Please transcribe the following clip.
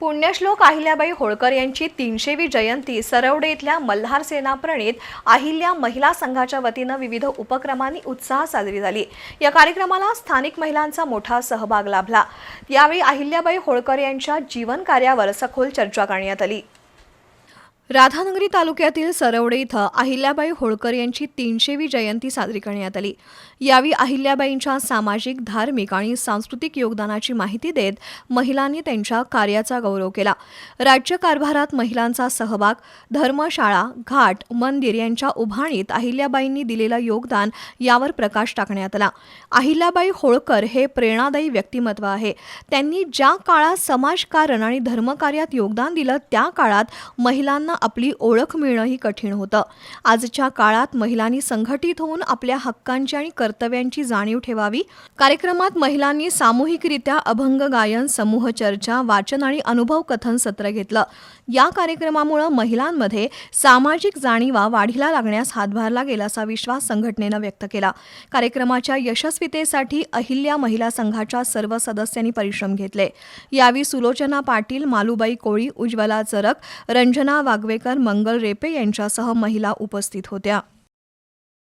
पुण्यश्लोक अहिल्याबाई होळकर यांची तीनशेवी जयंती सरवडे इथल्या मल्हार सेना प्रणित अहिल्या महिला संघाच्या वतीनं विविध उपक्रमांनी उत्साह साजरी झाली. या कार्यक्रमाला स्थानिक महिलांचा मोठा सहभाग लाभला. यावेळी अहिल्याबाई होळकर यांच्या जीवन कार्यावर सखोल चर्चा करण्यात आली. राधानगरी तालुक्यातील सरवडे इथं अहिल्याबाई होळकर यांची तीनशेवी जयंती साजरी करण्यात आली. यावेळी अहिल्याबाईंच्या सामाजिक धार्मिक आणि सांस्कृतिक योगदानाची माहिती देत महिलांनी त्यांच्या कार्याचा गौरव केला. राज्यकारभारात महिलांचा सहभाग धर्मशाळा घाट मंदिर यांच्या उभारणीत अहिल्याबाईंनी दिलेलं योगदान यावर प्रकाश टाकण्यात आला. अहिल्याबाई होळकर हे प्रेरणादायी व्यक्तिमत्व आहे. त्यांनी ज्या काळात समाजकारण आणि धर्मकार्यात योगदान दिलं त्या काळात महिलांना आपली ओळख मिळणंही कठीण होतं. आजच्या काळात महिलांनी संघटित होऊन आपल्या हक्कांची आणि कर्तव्यांची जाणीव ठेवावी. कार्यक्रमात महिलांनी सामूहिकरित्या अभंग गायन समूह चर्चा वाचन आणि अनुभव कथन सत्र घेतलं. या कार्यक्रमामुळे महिलांमध्ये सामाजिक जाणीवा वाढीला लागण्यास हातभारला गेला असा विश्वास संघटनेनं व्यक्त केला. कार्यक्रमाच्या यशस्वीतेसाठी अहिल्या महिला संघाच्या सर्व सदस्यांनी परिश्रम घेतले. यावेळी सुलोचना पाटील मालुबाई कोळी उज्ज्वला चरक रंजना वागवेकर मंगल रेपे यांच्यासह महिला उपस्थित होत्या.